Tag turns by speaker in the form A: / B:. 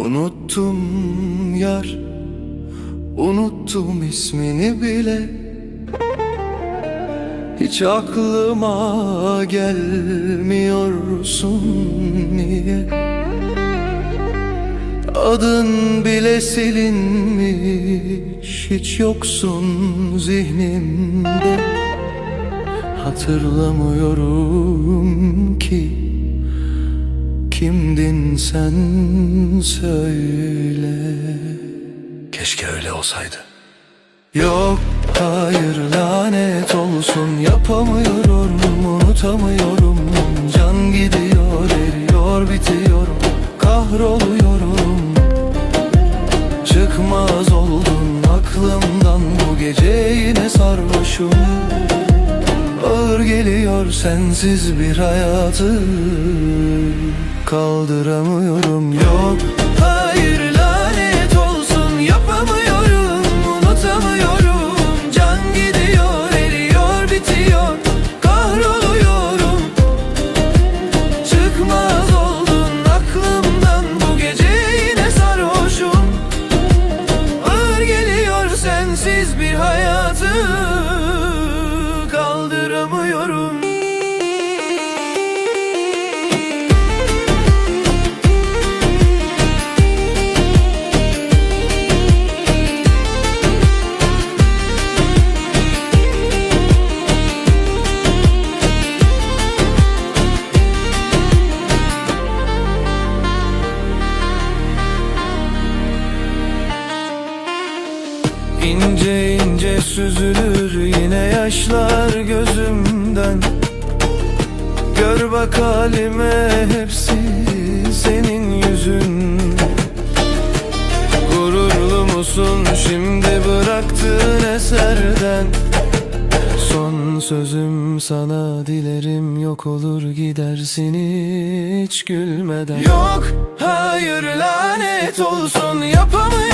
A: Unuttum yar Unuttum ismini bile. Hiç aklıma gelmiyorsun niye? Adın bile silinmiş Hiç yoksun zihnimde. Hatırlamıyorum ki Kimdin sen söyle. Keşke öyle olsaydı. Yok hayır lanet olsun. Yapamıyorum unutamıyorum. Can gidiyor eriyor bitiyorum Kahroluyorum. Çıkmaz oldun aklımdan. Bu gece yine sarhoşum. Ağır geliyor sensiz bir hayatı Kaldıramıyorum. Yok İnce ince süzülür yine yaşlar gözümden. Gör bak halime hepsi senin yüzün. Gururlu musun şimdi bıraktığın eserden? Son sözüm sana dilerim yok olur gidersin hiç gülmeden. Yok hayır lanet olsun yapamam